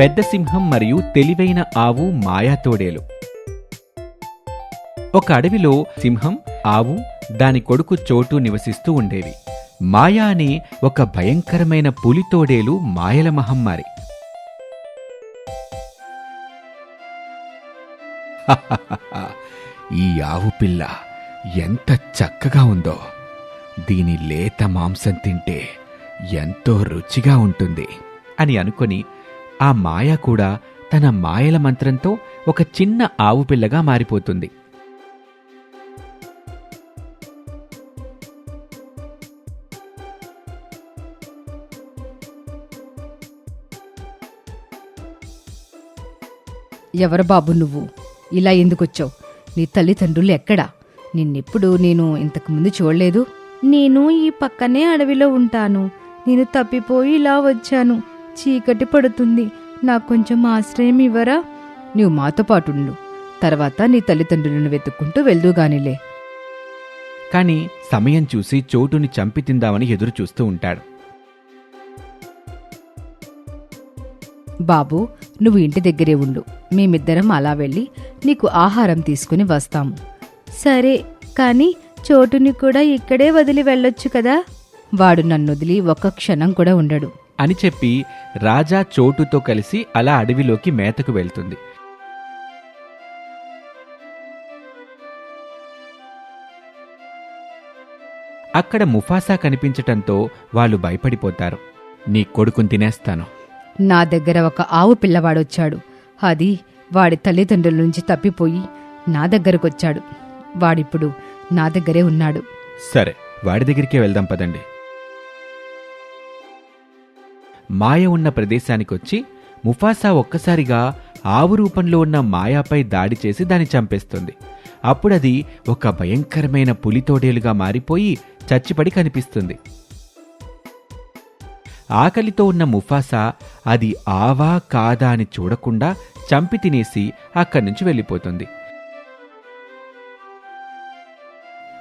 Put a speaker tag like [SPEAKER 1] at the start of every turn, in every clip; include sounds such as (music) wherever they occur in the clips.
[SPEAKER 1] పెద్ద సింహం మరియు తెలివైన ఆవు మాయా తోడేలు. ఒక అడవిలో సింహం ఆవు దాని కొడుకు చోటు నివసిస్తూ ఉండేవి. మాయా అనే ఒక భయంకరమైన పులి తోడేలు మాయల మహమ్మారి. ఈ ఆవు పిల్ల ఎంత చక్కగా ఉందో. దీని లేత మాంసం తింటే ఎంతో రుచిగా ఉంటుంది అని అనుకుని ఆ మాయ కూడా తన మాయల మంత్రంతో ఒక చిన్న ఆవు పిల్లగా మారిపోతుంది.
[SPEAKER 2] ఎవరు బాబు నువ్వు? ఇలా ఎందుకొచ్చావు? నీ తల్లిదండ్రులు ఎక్కడా? నిన్నెప్పుడు నేను ఇంతకుముందు చూడలేదు. నేను ఈ పక్కనే అడవిలో ఉంటాను. నేను తప్పిపోయి ఇలా వచ్చాను. చీకటి పడుతుంది నాకు కొంచెం ఆశ్రయం ఇవ్వరా? నువ్వు మాతో పాటు ఉండు. తర్వాత నీ తల్లిదండ్రులను వెతుక్కుంటూ వెళ్దూగానిలే
[SPEAKER 1] కాని సమయం చూసి చోటుని చంపి తిందామని ఎదురు చూస్తూ ఉంటాడు.
[SPEAKER 2] బాబు నువ్వు ఇంటి దగ్గరే ఉండు. మేమిద్దరం అలా వెళ్ళి నీకు ఆహారం తీసుకుని వస్తాము. సరే కానీ చోటుని కూడా ఇక్కడే వదిలి వెళ్ళొచ్చు కదా? వాడు నన్ను వదిలి ఒక్క క్షణం కూడా ఉండడు.
[SPEAKER 1] అని చెప్పి రాజా చోటుతో కలిసి అలా అడవిలోకి మేతకు వెళ్తుంది. అక్కడ ముఫాసా కనిపించటంతో వాళ్ళు భయపడిపోతారు. నీ కొడుకుని తినేస్తాను.
[SPEAKER 2] నా దగ్గర ఒక ఆవు పిల్లవాడొచ్చాడు. అది వాడి తల్లిదండ్రుల నుంచి తప్పిపోయి నా దగ్గరకొచ్చాడు. వాడిప్పుడు నా దగ్గరే ఉన్నాడు.
[SPEAKER 1] సరే వాడి దగ్గరికే వెళ్దాం పదండి. మాయ ఉన్న ప్రదేశానికొచ్చి ముఫాసా ఒక్కసారిగా ఆవు రూపంలో ఉన్న మాయాపై దాడి చేసి దాన్ని చంపేస్తుంది. అప్పుడది ఒక భయంకరమైన పులితోడేలుగా మారిపోయి చచ్చిపడి కనిపిస్తుంది. ఆకలితో ఉన్న ముఫాసా అది ఆవా కాదా అని చూడకుండా చంపి తినేసి అక్కడి నుంచి వెళ్ళిపోతుంది.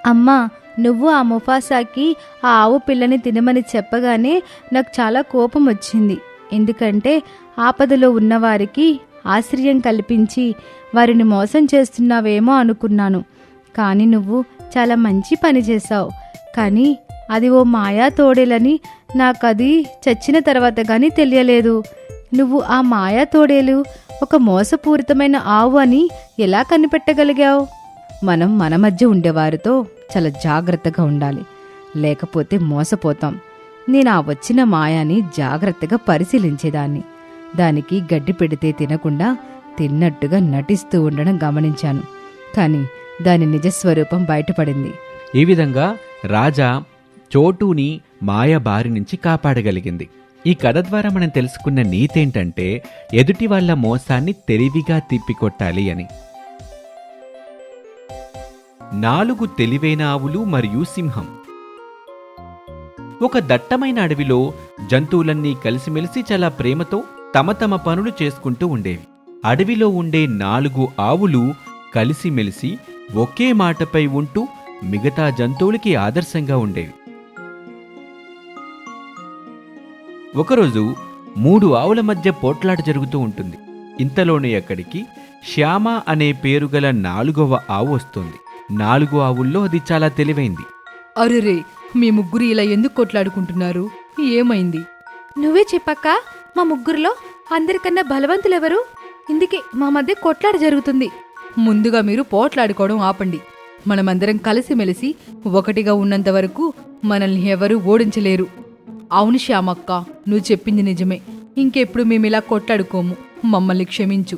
[SPEAKER 2] అమ్మా నువ్వు ఆ ముఫాసాకి ఆ ఆవు పిల్లని తినమని చెప్పగానే నాకు చాలా కోపం వచ్చింది. ఎందుకంటే ఆపదలో ఉన్నవారికి ఆశ్రయం కల్పించి వారిని మోసం చేస్తున్నావేమో అనుకున్నాను. కానీ నువ్వు చాలా మంచి పని చేశావు. కానీ అది ఓ మాయా తోడేలని నాకది చచ్చిన తర్వాత కానీ తెలియలేదు. నువ్వు ఆ మాయా తోడేలు ఒక మోసపూరితమైన ఆవు అని ఎలా కనిపెట్టగలిగావు? మనం మన మధ్య ఉండేవారితో చాలా జాగ్రత్తగా ఉండాలి. లేకపోతే మోసపోతాం. నేను ఆ వచ్చిన మాయాని జాగ్రత్తగా పరిశీలించేదాన్ని. దానికి గడ్డి పెడితే తినకుండా తిన్నట్టుగా నటిస్తూ ఉండడం గమనించాను. కానీ దాని నిజస్వరూపం బయటపడింది.
[SPEAKER 1] ఈ విధంగా రాజా చోటుని మాయ బారి నుంచి కాపాడగలిగింది. ఈ కథ ద్వారా మనం తెలుసుకున్న నీతేంటంటే ఎదుటి వాళ్ళ మోసాన్ని తెలివిగా తిప్పికొట్టాలి అని. నాలుగు తెలివైన ఆవులు మరియు సింహం. ఒక దట్టమైన అడవిలో జంతువులన్నీ కలిసిమెలిసి చాలా ప్రేమతో తమ తమ పనులు చేసుకుంటూ ఉండేవి. అడవిలో ఉండే నాలుగు ఆవులు కలిసిమెలిసి ఒకే మాటపై ఉంటూ మిగతా జంతువులకి ఆదర్శంగా ఉండేవి. ఒకరోజు మూడు ఆవుల మధ్య పోట్లాట జరుగుతూ ఉంటుంది. ఇంతలోనే అక్కడికి శ్యామ అనే పేరు గల నాలుగవ ఆవు వస్తుంది. నాలుగు ఆవుల్లో అది చాలా తెలివైంది.
[SPEAKER 3] అరెరే మీ ముగ్గురు ఇలా ఎందుకు కొట్లాడుకుంటున్నారు? ఏమైంది?
[SPEAKER 4] నువ్వే చెప్పక్క మా ముగ్గురులో అందరికన్నా బలవంతులెవరు? ఇందుకే మా మధ్య కొట్లాట జరుగుతుంది.
[SPEAKER 3] ముందుగా మీరు పోట్లాడుకోవడం ఆపండి. మనమందరం కలిసిమెలిసి ఒకటిగా ఉన్నంత వరకు మనల్ని ఎవరూ ఓడించలేరు. అవును శ్యామక్క నువ్వు చెప్పింది నిజమే. ఇంకెప్పుడు మేము ఇలా కొట్లాడుకోము. మమ్మల్ని క్షమించు.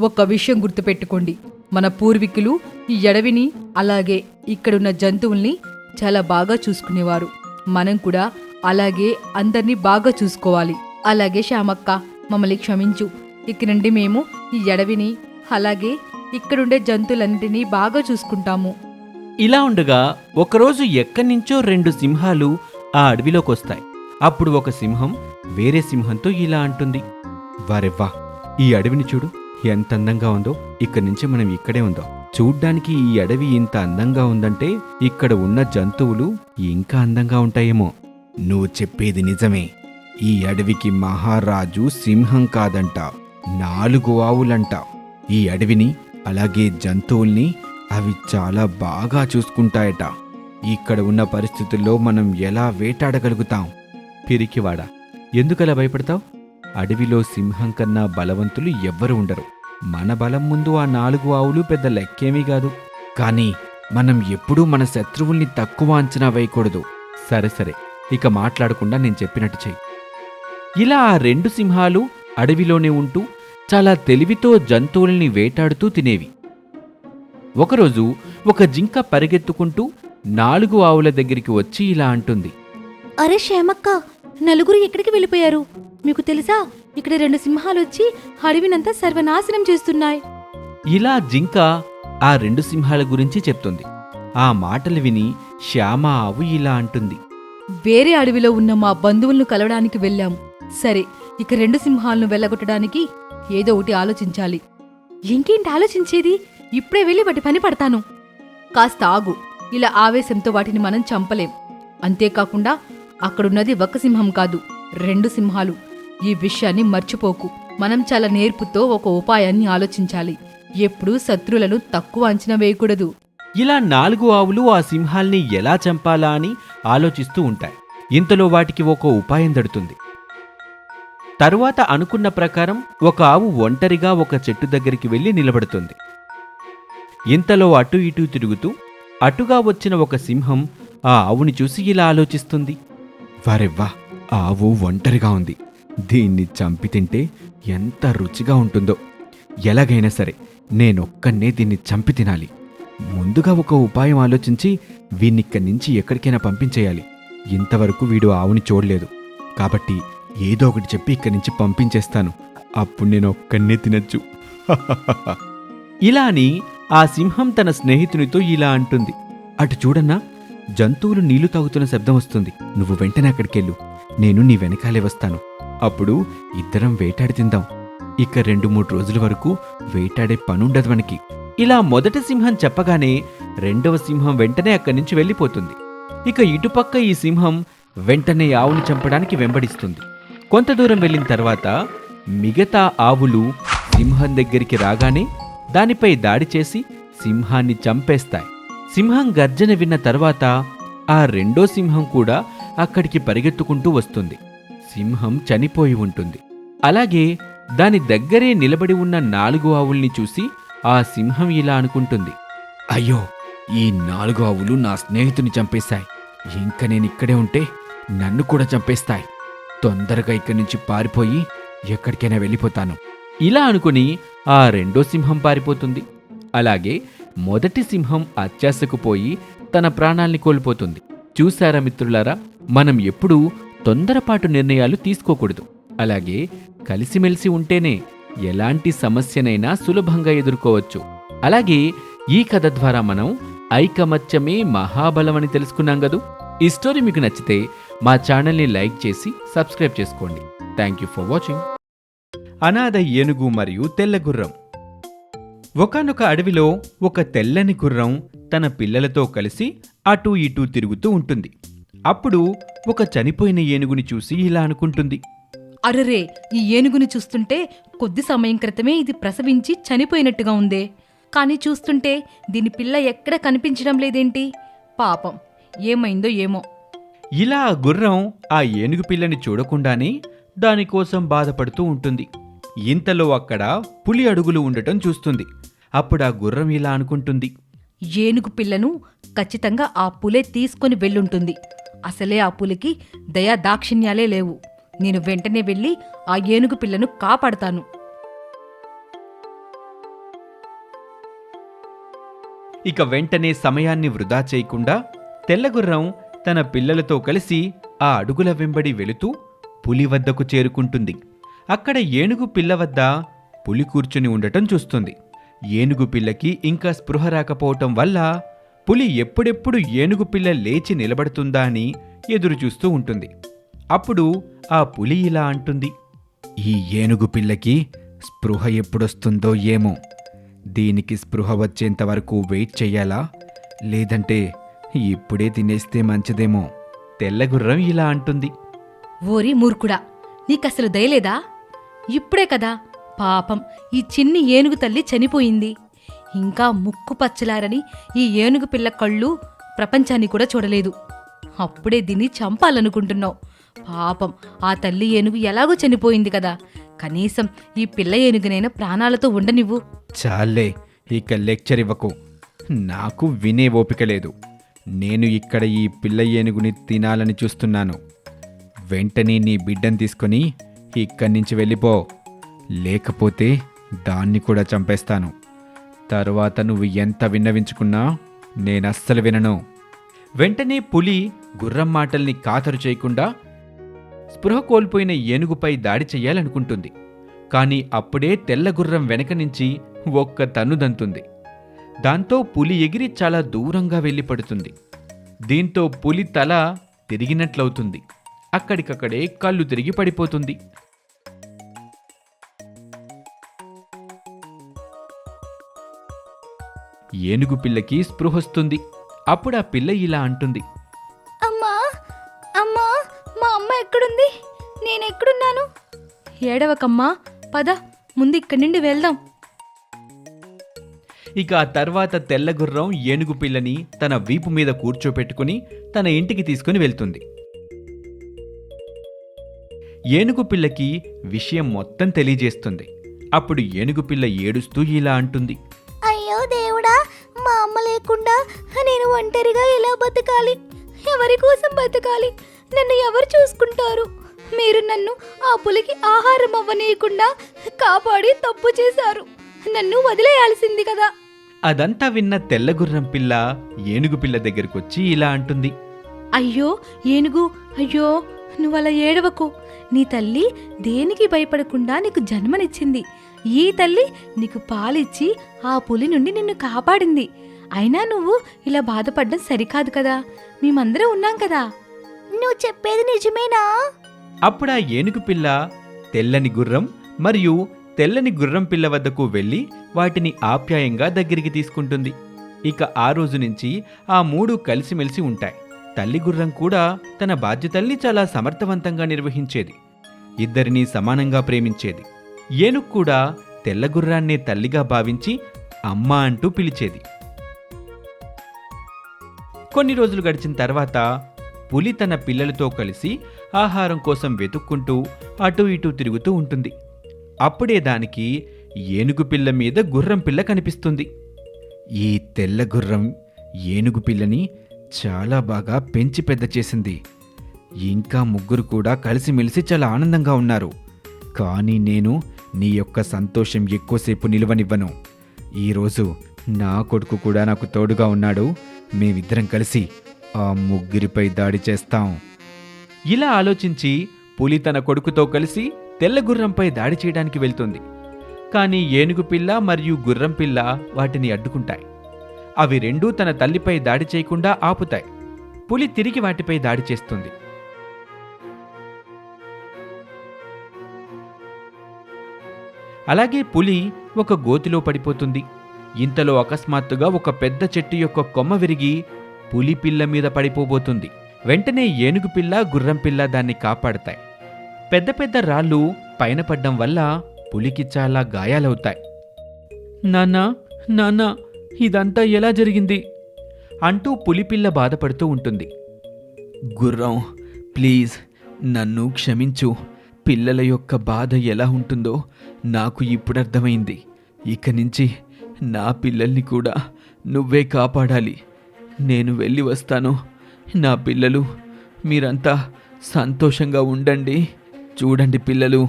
[SPEAKER 3] ఒక్క విషయం గుర్తుపెట్టుకోండి. మన పూర్వీకులు ఈ అడవిని అలాగే ఇక్కడున్న జంతువుల్ని చాలా బాగా చూసుకునేవారు. మనం కూడా అలాగే అందరినీ బాగా చూసుకోవాలి. అలాగే శ్యామక్క మమ్మల్ని క్షమించు. ఇక నుండి మేము ఈ అడవిని అలాగే ఇక్కడుండే జంతువులన్నిటినీ బాగా చూసుకుంటాము.
[SPEAKER 1] ఇలా ఉండగా ఒకరోజు ఎక్కడి నుంచో రెండు సింహాలు ఆ అడవిలోకి వస్తాయి అప్పుడు ఒక సింహం వేరే సింహంతో ఇలా అంటుంది. వారెవ్వా ఈ అడవిని చూడు. ఎంత అందంగా ఉందో ఇక్కడి నుంచి మనం ఇక్కడే ఉందాం. చూడ్డానికి ఈ అడవి ఇంత అందంగా ఉందంటే ఇక్కడ ఉన్న జంతువులు ఇంకా అందంగా ఉంటాయేమో. నువ్వు చెప్పేది నిజమే. ఈ అడవికి మహారాజు సింహం కాదంట నాలుగు ఆవులంట. ఈ అడవిని అలాగే జంతువుల్ని అవి చాలా బాగా చూసుకుంటాయట. ఇక్కడ ఉన్న పరిస్థితుల్లో మనం ఎలా వేటాడగలుగుతాం? పిరికివాడా ఎందుకలా భయపడతావు? అడవిలో సింహం కన్నా బలవంతులు ఎవ్వరూ ఉండరు. మన బలం ముందు ఆ నాలుగు ఆవులు పెద్ద లెక్కేమీ కాదు. కానీ మనం ఎప్పుడూ మన శత్రువుల్ని తక్కువ అంచనా వేయకూడదు. సరే సరే. ఇక మాట్లాడకుండా నేను చెప్పినట్టు చెయ్యి. ఇలా ఆ రెండు సింహాలు అడవిలోనే ఉంటూ చాలా తెలివితో జంతువుల్ని వేటాడుతూ తినేవి. ఒకరోజు ఒక జింక పరిగెత్తుకుంటూ నాలుగు ఆవుల దగ్గరికి వచ్చి ఇలా అంటుంది.
[SPEAKER 4] అరే శ్యామక్క నలుగురు ఎక్కడికి వెళ్ళిపోయారు? మీకు తెలుసా? ఇక్కడ రెండు సింహాలు వచ్చి అడవినంతా సర్వనాశనం చేస్తున్నాయి.
[SPEAKER 1] ఇలా జింక ఆ రెండు సింహాల గురించి చెప్తుంది. ఆ మాటలు విని శ్యామ ఆవు ఇలా అంటుంది.
[SPEAKER 2] వేరే అడవిలో ఉన్న మా బంధువులను కలవడానికి వెళ్ళాం. సరే ఇక రెండు సింహాలను వెళ్ళగొట్టడానికి ఏదో ఒకటి ఆలోచించాలి.
[SPEAKER 4] ఇంకేంటి ఆలోచించేది? ఇప్పుడే వెళ్ళి వాటి పని పడతాను.
[SPEAKER 2] కాస్త ఆగు. ఇలా ఆవేశంతో వాటిని మనం చంపలేం. అంతేకాకుండా అక్కడున్నది ఒక సింహం కాదు రెండు సింహాలు. ఈ విషయాన్ని మర్చిపోకు. మనం చాలా నేర్పుతో ఒక ఉపాయాన్ని ఆలోచించాలి. ఎప్పుడూ శత్రులను తక్కువ అంచనా వేయకూడదు.
[SPEAKER 1] ఇలా నాలుగు ఆవులు ఆ సింహాల్ని ఎలా చంపాలా అని ఆలోచిస్తూ ఉంటాయి. ఇంతలో వాటికి ఒక ఉపాయం దడుతుంది తరువాత అనుకున్న ప్రకారం ఒక ఆవు ఒంటరిగా ఒక చెట్టు దగ్గరికి వెళ్ళి నిలబడుతుంది. ఇంతలో అటు ఇటు తిరుగుతూ అటుగా వచ్చిన ఒక సింహం ఆ ఆవుని చూసి ఇలా ఆలోచిస్తుంది. వారెవ్వా ఆవు ఒంటరిగా ఉంది. దీన్ని చంపి తింటే ఎంత రుచిగా ఉంటుందో. ఎలాగైనా సరే నేనొక్కనే దీన్ని చంపి తినాలి. ముందుగా ఒక ఉపాయం ఆలోచించి వీనిక్కడి నుంచి ఎక్కడికైనా పంపించేయాలి. ఇంతవరకు వీడు ఆవుని చూడలేదు. కాబట్టి ఏదో ఒకటి చెప్పి ఇక్కడి నుంచి పంపించేస్తాను. అప్పుడు నేను ఒక్కనే తినచ్చు. (laughs) ఇలా అని ఆ సింహం తన స్నేహితునితో ఇలా అంటుంది. అటు చూడన్నా జంతువులు నీళ్ళు తాగుతున్న శబ్దం వస్తుంది. నువ్వు వెంటనే అక్కడికెళ్ళు. నేను నీ వెనకాలే వస్తాను. అప్పుడు ఇద్దరం వేటాడి తిందాం. ఇక రెండు మూడు రోజుల వరకు వేటాడే పనుండదు మనకి. ఇలా మొదటి సింహం చెప్పగానే రెండవ సింహం వెంటనే అక్కడి నుంచి వెళ్ళిపోతుంది. ఇక ఇటుపక్క ఈ సింహం వెంటనే ఆవుని చంపడానికి వెంబడిస్తుంది. కొంత దూరం వెళ్ళిన తర్వాత మిగతా ఆవులు సింహం దగ్గరికి రాగానే దానిపై దాడి చేసి సింహాన్ని చంపేస్తాయి. సింహం గర్జన విన్న తర్వాత ఆ రెండో సింహం కూడా అక్కడికి పరిగెత్తుకుంటూ వస్తుంది. సింహం చనిపోయి ఉంటుంది. అలాగే దాని దగ్గరే నిలబడి ఉన్న నాలుగు ఆవుల్ని చూసి ఆ సింహం ఇలా అనుకుంటుంది. అయ్యో ఈ నాలుగు ఆవులు నా స్నేహితుని చంపేశాయి. ఇంక నేను ఇక్కడే ఉంటే నన్ను కూడా చంపేస్తాయి. తొందరగా ఇక్కడి నుంచి పారిపోయి ఎక్కడికైనా వెళ్ళిపోతాను. ఇలా అనుకుని ఆ రెండో సింహం పారిపోతుంది. అలాగే మొదటి సింహం అత్యాశకు పోయి తన ప్రాణాల్ని కోల్పోతుంది. చూశారా మిత్రులారా మనం ఎప్పుడూ తొందరపాటు నిర్ణయాలు తీసుకోకూడదు. అలాగే కలిసిమెలిసి ఉంటేనే ఎలాంటి సమస్యనైనా సులభంగా ఎదుర్కోవచ్చు. అలాగే ఈ కథ ద్వారా మనం ఐకమత్యమే మహాబలమని తెలుసుకున్నాం కదూ? ఈ స్టోరీ మీకు నచ్చితే మా ఛానల్ని లైక్ చేసి సబ్స్క్రైబ్ చేసుకోండి. Thank you for watching. అనాథ ఏనుగు మరియు తెల్ల గుర్రం ఒకనొక అడవిలో ఒక తెల్లని గుర్రం తన పిల్లలతో కలిసి అటూ ఇటూ తిరుగుతూ ఉంటుంది. అప్పుడు ఒక చనిపోయిన ఏనుగుని చూసి ఇలా అనుకుంటుంది.
[SPEAKER 2] అరరే ఈ ఏనుగుని చూస్తుంటే కొద్ది సమయం క్రితమే ఇది ప్రసవించి చనిపోయినట్టుగా ఉందే. కానీ చూస్తుంటే దీని పిల్ల ఎక్కడ కనిపించడం లేదేంటి? పాపం. ఏమైందో ఏమో.
[SPEAKER 1] ఇలా ఆ గుర్రం ఆ ఏనుగు పిల్లని చూడకుండానే దానికోసం బాధపడుతూ ఉంటుంది. ఇంతలో అక్కడ పులి అడుగులు ఉండటం చూస్తుంది. అప్పుడు ఆ గుర్రం ఇలా అనుకుంటుంది.
[SPEAKER 2] ఏనుగు పిల్లను ఖచ్చితంగా ఆ పులే తీసుకొని వెళ్ళుంటుంది. అసలే ఆ పులికి దయా దాక్షిణ్యాలే లేవు. నేను వెంటనే వెళ్ళి ఆ ఏనుగు పిల్లను కాపాడతాను.
[SPEAKER 1] ఇక వెంటనే సమయాన్ని వృధా చేయకుండా తెల్లగుర్రం తన పిల్లలతో కలిసి ఆ అడుగుల వెంబడి వెళుతూ పులి వద్దకు చేరుకుంటుంది. అక్కడ ఏనుగు పిల్ల వద్ద పులి కూర్చుని ఉండటం చూస్తుంది. ఏనుగు పిల్లకి ఇంకా స్పృహ రాకపోవటం వల్ల పులి ఎప్పుడెప్పుడు ఏనుగు పిల్ల లేచి నిలబడుతుందా అని ఎదురుచూస్తూ ఉంటుంది. అప్పుడు ఆ పులి ఇలా అంటుంది. ఈ ఏనుగు పిల్లకి స్పృహ ఎప్పుడొస్తుందో ఏమో. దీనికి స్పృహ వచ్చేంత వరకు వెయిట్ చెయ్యాలా? లేదంటే ఇప్పుడే తినేస్తే మంచిదేమో. తెల్లగుర్రం ఇలా అంటుంది.
[SPEAKER 4] ఓరి మూర్ఖుడా నీకసలు దయలేదా? ఇప్పుడే కదా పాపం ఈ చిన్ని ఏనుగు తల్లి చనిపోయింది. ఇంకా ముక్కు పచ్చలారని ఈ ఏనుగు పిల్ల కళ్ళు ప్రపంచాన్ని కూడా చూడలేదు. అప్పుడే దీన్ని చంపాలనుకుంటున్నావు. పాపం ఆ తల్లి ఏనుగు ఎలాగో చనిపోయింది కదా. కనీసం ఈ పిల్ల ఏనుగునైనా ప్రాణాలతో ఉండనివ్వు.
[SPEAKER 1] చాలే ఇక లెక్చర్ ఇవ్వకు. నాకు వినే ఓపిక లేదు. నేను ఇక్కడ ఈ పిల్ల ఏనుగుని తినాలని చూస్తున్నాను. వెంటనే నీ బిడ్డను తీసుకొని ఇక్కడి నుంచి వెళ్ళిపో. లేకపోతే దాన్ని కూడా చంపేస్తాను. తరువాత నువ్వు ఎంత విన్నవించుకున్నా నేనస్సలు వినను. వెంటనే పులి గుర్రం మాటల్ని కాతరు చేయకుండా స్పృహ కోల్పోయిన ఏనుగుపై దాడి చెయ్యాలనుకుంటుంది. కాని అప్పుడే తెల్ల గుర్రం వెనక నుంచి ఒక్క తన్నుదంతుంది దాంతో పులి ఎగిరి చాలా దూరంగా వెళ్ళి పడుతుంది. దీంతో పులి తల తిరిగినట్లవుతుంది. అక్కడికక్కడే కళ్ళు తిరిగి పడిపోతుంది. ఏనుగు పిల్లకి స్పృహొస్తుంది అప్పుడు ఆ పిల్ల ఇలా అంటుంది.
[SPEAKER 5] అమ్మా అమ్మా మా అమ్మ ఎక్కడుంది? నేను ఎక్కడున్నాను?
[SPEAKER 4] ఏడవకమ్మా పద ముందు ఇక్కడి నుండి వెళ్దాం.
[SPEAKER 1] ఇక ఆ తర్వాత తెల్లగుర్రం ఏనుగు పిల్లని తన వీపు మీద కూర్చోపెట్టుకుని తన ఇంటికి తీసుకుని వెళ్తుంది. ఏనుగు పిల్లకి విషయం మొత్తం తెలియజేస్తుంది. అప్పుడు ఏనుగు పిల్ల ఏడుస్తూ ఇలా అంటుంది.
[SPEAKER 5] అమ్మ లేకుండా నేను ఒంటరిగా ఎలా బతకాలి? ఎవరి కోసం బతకాలి? నన్ను ఎవరు చూసుకుంటారు? మీరు నన్ను ఆ పులికి ఆహారం అవ్వనీయకుండా కాపాడి తప్పు చేశారు. నన్ను వదిలేయాల్సింది కదా.
[SPEAKER 1] అదంతా విన్న తెల్లగుర్రం పిల్ల ఏనుగు పిల్ల దగ్గరకొచ్చి ఇలా అంటుంది.
[SPEAKER 4] అయ్యో ఏనుగు అయ్యో నువ్వలా ఏడవకు. నీ తల్లి దేనికి భయపడకుండా నీకు జన్మనిచ్చింది. ఈ తల్లి నీకు పాలిచ్చి ఆ పులి నుండి నిన్ను కాపాడింది. అయినా నువ్వు ఇలా బాధపడడం సరికాదు కదా. మేమందరం ఉన్నాం కదా.
[SPEAKER 5] నువ్వు చెప్పేది నిజమేనా?
[SPEAKER 1] అప్పుడు ఆ ఏనుగు పిల్ల తెల్లని గుర్రం మరియు తెల్లని గుర్రం పిల్ల వద్దకు వెళ్ళి వాటిని ఆప్యాయంగా దగ్గరికి తీసుకుంటుంది. ఇక ఆ రోజు నుంచి ఆ మూడు కలిసిమెలిసి ఉంటాయి. తల్లి గుర్రం కూడా తన బాధ్యతల్ని చాలా సమర్థవంతంగా నిర్వహించేది. ఇద్దరినీ సమానంగా ప్రేమించేది. ఏనుగు కూడా తెల్ల గుర్రాన్నే తల్లిగా భావించి అమ్మ అంటూ పిలిచేది. కొన్ని రోజులు గడిచిన తర్వాత పులి తన పిల్లలతో కలిసి ఆహారం కోసం వెతుక్కుంటూ అటూ ఇటూ తిరుగుతూ ఉంటుంది. అప్పుడే దానికి ఏనుగు పిల్ల మీద గుర్రం పిల్ల కనిపిస్తుంది. ఈ తెల్ల గుర్రం ఏనుగు పిల్లని చాలా బాగా పెంచి పెద్ద చేసింది. ఇంకా ముగ్గురు కూడా కలిసిమెలిసి చాలా ఆనందంగా ఉన్నారు. కానీ నేను నీ యొక్క సంతోషం ఎక్కువసేపు నిలవనివ్వను. ఈరోజు నా కొడుకు కూడా నాకు తోడుగా ఉన్నాడు. మేమిద్దరం కలిసి ఆ ముగ్గురిపై దాడి చేస్తాం. ఇలా ఆలోచించి పులి తన కొడుకుతో కలిసి తెల్ల గుర్రంపై దాడి చేయడానికి వెళ్తుంది. కానీ ఏనుగు పిల్ల మరియు గుర్రం పిల్ల వాటిని అడ్డుకుంటాయి. అవి రెండూ తన తల్లిపై దాడి చేయకుండా ఆపుతాయి. పులి తిరిగి వాటిపై దాడి చేస్తుంది. అలాగే పులి ఒక గోతిలో పడిపోతుంది. ఇంతలో అకస్మాత్తుగా ఒక పెద్ద చెట్టు యొక్క కొమ్మ విరిగి పులి పిల్ల మీద పడిపోబోతుంది. వెంటనే ఏనుగు పిల్ల గుర్రం పిల్ల దాన్ని కాపాడతాయి. పెద్ద పెద్ద రాళ్ళు పైన పడ్డం వల్ల పులికి చాలా గాయాలవుతాయి. నాన్నా నాన్నా ఇదంతా ఎలా జరిగింది? అంటూ పులిపిల్ల బాధపడుతూ ఉంటుంది. గుర్రం ప్లీజ్ నన్ను క్షమించు. పిల్లల యొక్క బాధ ఎలా ఉంటుందో నాకు ఇప్పుడు అర్థమైంది. ఇక నుంచి నా పిల్లల్ని కూడా నువ్వే కాపాడాలి. నేను వెళ్ళి వస్తాను. నా పిల్లలు మీరంతా సంతోషంగా ఉండండి. చూడండి పిల్లలు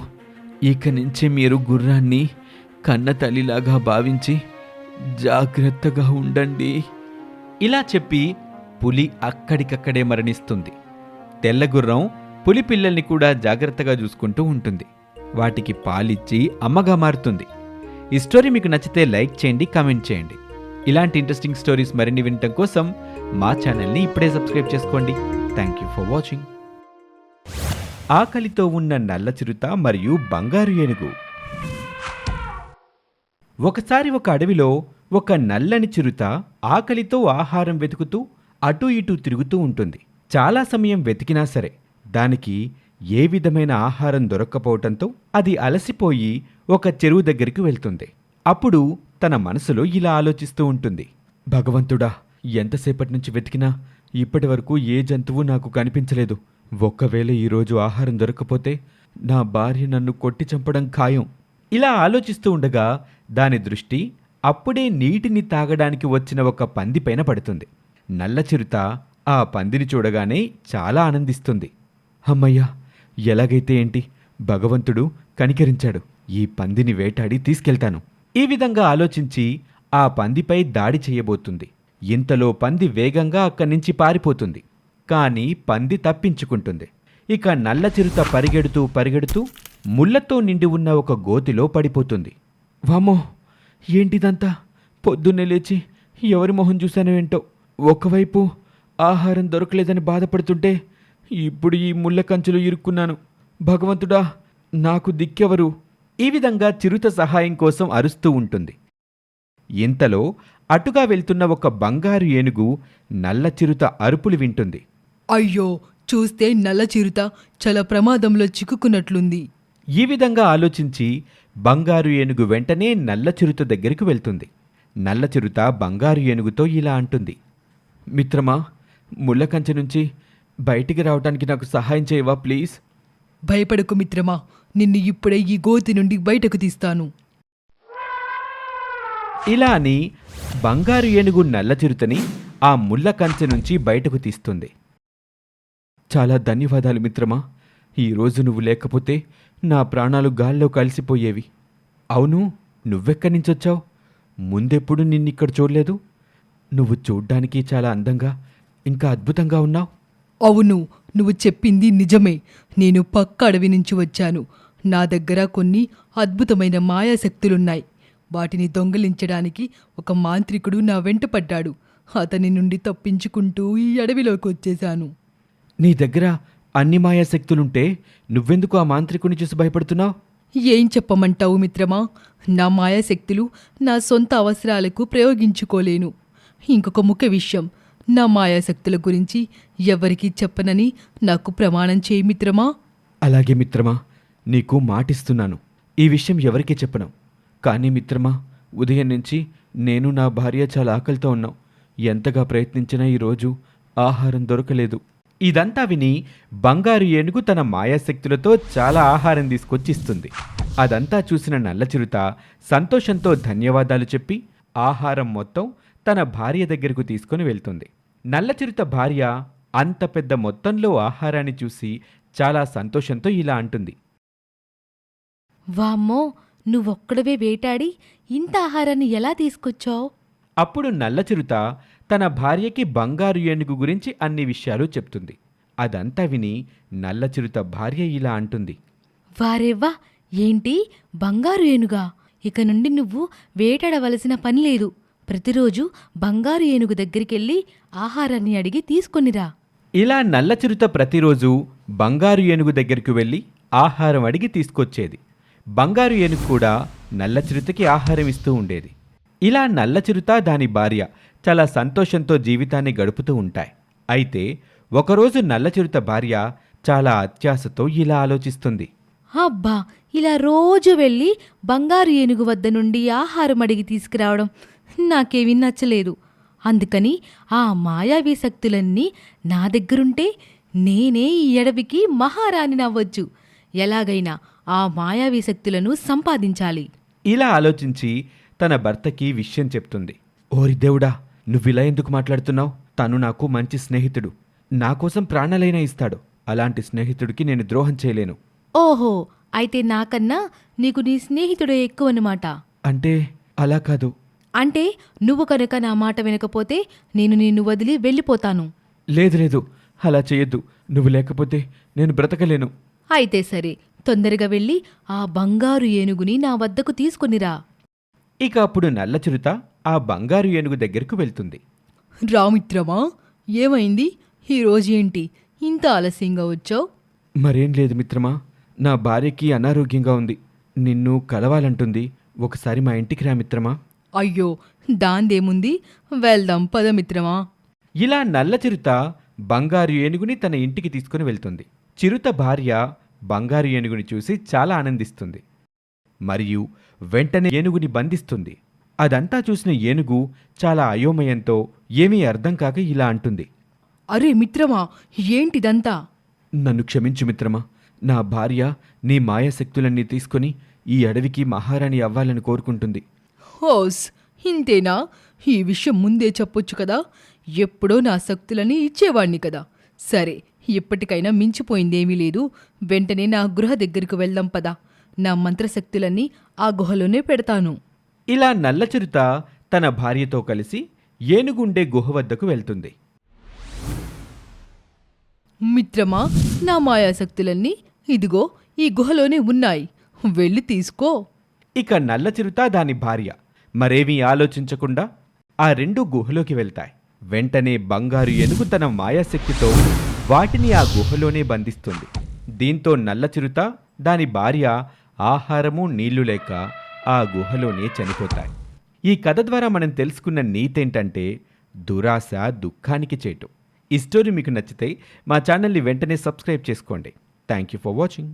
[SPEAKER 1] ఇక నుంచి మీరు గుర్రాన్ని కన్న తల్లిలాగా భావించి జాగ్రత్తగా ఉండండి. ఇలా చెప్పి పులి అక్కడికక్కడే మరణిస్తుంది. తెల్లగుర్రం పులి పిల్లల్ని కూడా జాగ్రత్తగా చూసుకుంటూ ఉంటుంది. వాటికి పాలిచ్చి అమ్మగా మారుతుంది. ఈ స్టోరీ మీకు నచ్చితే లైక్ చేయండి కామెంట్ చేయండి. ఇలాంటి ఇంట్రెస్టింగ్ స్టోరీస్ మరిన్ని వినటం కోసం మా ఛానల్ని ఇప్పుడే సబ్స్క్రైబ్ చేసుకోండి. థ్యాంక్ యూ ఫర్ వాచింగ్ ఆకలితో ఉన్న నల్ల చిరుత మరియు బంగారు ఏనుగు. ఒకసారి ఒక అడవిలో ఒక నల్లని చిరుత ఆకలితో ఆహారం వెతుకుతూ అటూ ఇటూ తిరుగుతూ ఉంటుంది. చాలా సమయం వెతికినా సరే దానికి ఏ విధమైన ఆహారం దొరక్కపోవటంతో అది అలసిపోయి ఒక చెరువు దగ్గరికి వెళ్తుంది. అప్పుడు తన మనసులో ఇలా ఆలోచిస్తూ ఉంటుంది. భగవంతుడా ఎంతసేపటి నుంచి వెతికినా ఇప్పటి వరకు ఏ జంతువు నాకు కనిపించలేదు. ఒక్కవేళ ఈరోజు ఆహారం దొరకపోతే నా భార్య నన్ను కొట్టి చంపడం ఖాయం. ఇలా ఆలోచిస్తూ ఉండగా దాని దృష్టి అప్పుడే నీటిని తాగడానికి వచ్చిన ఒక పంది పైన పడుతుంది. నల్ల చిరుత ఆ పందిని చూడగానే చాలా ఆనందిస్తుంది. అమ్మయ్యా ఎలాగైతే ఏంటి? భగవంతుడు కనికరించాడు. ఈ పందిని వేటాడి తీసుకెళ్తాను. ఈ విధంగా ఆలోచించి ఆ పందిపై దాడి చేయబోతుంది. ఇంతలో పంది వేగంగా అక్కడి నుంచి పారిపోతుంది. కానీ పంది తప్పించుకుంటుంది. ఇక నల్ల చిరుత పరిగెడుతూ పరిగెడుతూ ముళ్ళతో నిండి ఉన్న ఒక గోతిలో పడిపోతుంది. వామో ఏంటిదంతా? పొద్దున్నే లేచి ఎవరి మొహం చూశానో ఏంటో? ఒకవైపు ఆహారం దొరకలేదని బాధపడుతుంటే ఇప్పుడు ఈ ముళ్ళ కంచెలో ఇరుక్కున్నాను. భగవంతుడా నాకు దిక్కెవరు? ఈ విధంగా చిరుత సహాయం కోసం అరుస్తూ ఉంటుంది. ఇంతలో అటుగా వెళ్తున్న ఒక బంగారు ఏనుగు నల్ల చిరుత అరుపులు వింటుంది.
[SPEAKER 2] అయ్యో చూస్తే నల్ల చిరుత చాలా ప్రమాదంలో చిక్కుకున్నట్లుంది.
[SPEAKER 1] ఈ విధంగా ఆలోచించి బంగారు ఏనుగు వెంటనే నల్ల చిరుత దగ్గరికి వెళ్తుంది. నల్ల చిరుత బంగారు ఏనుగుతో ఇలా అంటుంది. మిత్రమా ముళ్ళ కంచె నుంచి బయటికి రావడానికి నాకు సహాయం చేయవా ప్లీజ్?
[SPEAKER 2] భయపడకు మిత్రమా నిన్ను ఇప్పుడే ఈ గోతి నుండి బయటకు తీస్తాను.
[SPEAKER 1] ఇలా అని బంగారు ఏనుగు నల్ల చిరుతని ఆ ముళ్ళ కంచె నుంచి బయటకు తీస్తుంది. చాలా ధన్యవాదాలు మిత్రమా. ఈరోజు నువ్వు లేకపోతే నా ప్రాణాలు గాల్లో కలిసిపోయేవి. అవును నువ్వెక్కడి నుంచొచ్చావు? ముందెప్పుడు నిన్నిక్కడ చూడలేదు? నువ్వు చూడ్డానికి చాలా అందంగా ఇంకా అద్భుతంగా ఉన్నావు?
[SPEAKER 2] అవును నువ్వు చెప్పింది నిజమే. నేను పక్క అడవి నుంచి వచ్చాను. నా దగ్గర కొన్ని అద్భుతమైన మాయాశక్తులున్నాయి. వాటిని దొంగిలించడానికి ఒక మాంత్రికుడు నా వెంట పడ్డాడు. అతని నుండి తప్పించుకుంటూ ఈ అడవిలోకి వచ్చేశాను.
[SPEAKER 1] నీ దగ్గర అన్ని మాయాశక్తులుంటే నువ్వెందుకు ఆ మాంత్రికుని చూసి భయపడుతున్నావు?
[SPEAKER 2] ఏం చెప్పమంటావు మిత్రమా? నా మాయాశక్తులు నా సొంత అవసరాలకు ప్రయోగించుకోలేను. ఇంకొక ముఖ్య విషయం నా మాయాశక్తుల గురించి ఎవరికీ చెప్పనని నాకు ప్రమాణం చేయి మిత్రమా?
[SPEAKER 1] అలాగే మిత్రమా నీకు మాటిస్తున్నాను. ఈ విషయం ఎవరికీ చెప్పను. కానీ మిత్రమా ఉదయం నుంచి నేను నా భార్య చాలా ఆకలితో ఉన్నాం. ఎంతగా ప్రయత్నించినా ఈరోజు ఆహారం దొరకలేదు. ఇదంతా విని బంగారు ఏనుగు తన మాయాశక్తులతో చాలా ఆహారం తీసుకొచ్చి ఇస్తుంది అదంతా చూసిన నల్లచిరుత సంతోషంతో ధన్యవాదాలు చెప్పి ఆహారం మొత్తం తన భార్య దగ్గరకు తీసుకొని వెళ్తుంది. నల్లచిరుత భార్య అంత పెద్ద మొత్తంలో ఆహారాన్ని చూసి చాలా సంతోషంతో ఇలా అంటుంది.
[SPEAKER 5] వామ్మో నువ్వొక్కడవే వేటాడి ఇంత ఆహారాన్ని ఎలా తీసుకొచ్చావు?
[SPEAKER 1] అప్పుడు నల్ల చిరుత తన భార్యకి బంగారు ఏనుగు గురించి అన్ని విషయాలు చెప్తుంది. అదంతా విని నల్ల చిరుత భార్య ఇలా అంటుంది.
[SPEAKER 5] వారెవ్వా ఏంటి? బంగారు ఏనుగా? ఇక నుండి నువ్వు వేటాడవలసిన పని లేదు. ప్రతిరోజు బంగారు ఏనుగు దగ్గరికెళ్ళి ఆహారాన్ని అడిగి తీసుకొనిరా.
[SPEAKER 1] ఇలా నల్ల చిరుత ప్రతిరోజు బంగారు ఏనుగు దగ్గరికి వెళ్ళి ఆహారం అడిగి తీసుకొచ్చేది. బంగారు ఏనుగు కూడా నల్ల చిరుతకి ఆహారం ఇస్తూ ఉండేది. ఇలా నల్ల చిరుత దాని భార్య చాలా సంతోషంతో జీవితాన్ని గడుపుతూ ఉంటాయి. అయితే ఒకరోజు నల్ల చిరుత భార్య చాలా అత్యాశతో ఇలా ఆలోచిస్తుంది.
[SPEAKER 5] అబ్బా! ఇలా రోజు వెళ్ళి బంగారు ఏనుగు వద్ద నుండి ఆహారం అడిగి తీసుకురావడం నాకేమీ నచ్చలేదు. అందుకని ఆ మాయావి శక్తులన్నీ నా దగ్గరుంటే నేనే ఈ అడవికి మహారాణి నవ్వచ్చు ఎలాగైనా ఆ మాయావి శక్తులను సంపాదించాలి.
[SPEAKER 1] ఇలా ఆలోచించి తన భర్తకి విషయం చెప్తుంది. ఓరి దేవుడా నువ్విలా ఎందుకు మాట్లాడుతున్నావు? తను నాకు మంచి స్నేహితుడు. నా కోసం ప్రాణాలైనా ఇస్తాడు. అలాంటి స్నేహితుడికి నేను ద్రోహం చేయలేను.
[SPEAKER 5] ఓహో అయితే నాకన్నా నీకు నీ స్నేహితుడే ఎక్కువన్నమాట.
[SPEAKER 1] అంటే అలా కాదు.
[SPEAKER 5] అంటే నువ్వు కనుక నా మాట వినకపోతే నేను నిన్ను వదిలి వెళ్ళిపోతాను.
[SPEAKER 1] లేదు లేదు. అలా చేయొద్దు. నువ్వు లేకపోతే నేను బ్రతకలేను.
[SPEAKER 5] అయితే సరే తొందరగా వెళ్ళి ఆ బంగారు ఏనుగుని నా వద్దకు తీసుకొనిరా.
[SPEAKER 1] ఇక అప్పుడు నల్ల చిరుత ఆ బంగారు ఏనుగు దగ్గరకు వెళ్తుంది.
[SPEAKER 2] రామిత్రమా ఏమైంది? ఈరోజు ఏంటి? ఇంత ఆలస్యంగా వచ్చావు?
[SPEAKER 1] మరేం లేదు మిత్రమా నా భార్యకి అనారోగ్యంగా ఉంది. నిన్ను కలవాలంటుంది. ఒకసారి మా ఇంటికి రా మిత్రమా.
[SPEAKER 2] అయ్యో దాందేముంది? వెళ్దాం పద మిత్రమా.
[SPEAKER 1] ఇలా నల్ల చిరుత బంగారు ఏనుగుని తన ఇంటికి తీసుకుని వెళ్తుంది. చిరుత భార్య బంగారు ఏనుగుని చూసి చాలా ఆనందిస్తుంది. మరియు వెంటనే ఏనుగుని బంధిస్తుంది. అదంతా చూసిన ఏనుగు చాలా అయోమయంతో ఏమీ అర్థం కాక ఇలా అంటుంది.
[SPEAKER 2] అరే మిత్రమా ఏంటిదంతా?
[SPEAKER 1] నన్ను క్షమించు మిత్రమా నా భార్య నీ మాయాశక్తులన్నీ తీసుకొని ఈ అడవికి మహారాణి అవ్వాలని కోరుకుంటుంది.
[SPEAKER 2] హోస్ ఇంతేనా? ఈ విషయం ముందే చెప్పొచ్చు కదా? ఎప్పుడో నా శక్తులని ఇచ్చేవాణ్ణి కదా. సరే ఇప్పటికైనా మించిపోయిందేమీ లేదు. వెంటనే నా గృహ దగ్గరికి వెళ్దాం పదా. నా మంత్రశక్తులన్నీ ఆ గుహలోనే పెడతాను.
[SPEAKER 1] ఇలా నల్ల చిరుత తన భార్యతో కలిసి ఏనుగుండే గుహ వద్దకు వెళ్తుంది.
[SPEAKER 2] మిత్రమా నా మాయాశక్తులన్నీ ఇదిగో ఈ గుహలోనే ఉన్నాయి. వెళ్ళి తీసుకో.
[SPEAKER 1] ఇక నల్ల చిరుత దాని భార్య మరేమీ ఆలోచించకుండా ఆ రెండు గుహలోకి వెళ్తాయి. వెంటనే బంగారు ఏనుగు తన మాయాశక్తితో వాటిని ఆ గుహలోనే బంధిస్తుంది. దీంతో నల్ల చిరుత దాని భార్య ఆహారము నీళ్ళు లేక ఆ గుహలోనే చనిపోతాయి. ఈ కథ ద్వారా మనం తెలుసుకున్న నీతేంటంటే దురాశ దుఃఖానికి చేటు. ఈ స్టోరీ మీకు నచ్చితే మా ఛానల్ని వెంటనే సబ్స్క్రైబ్ చేసుకోండి. Thank you for watching.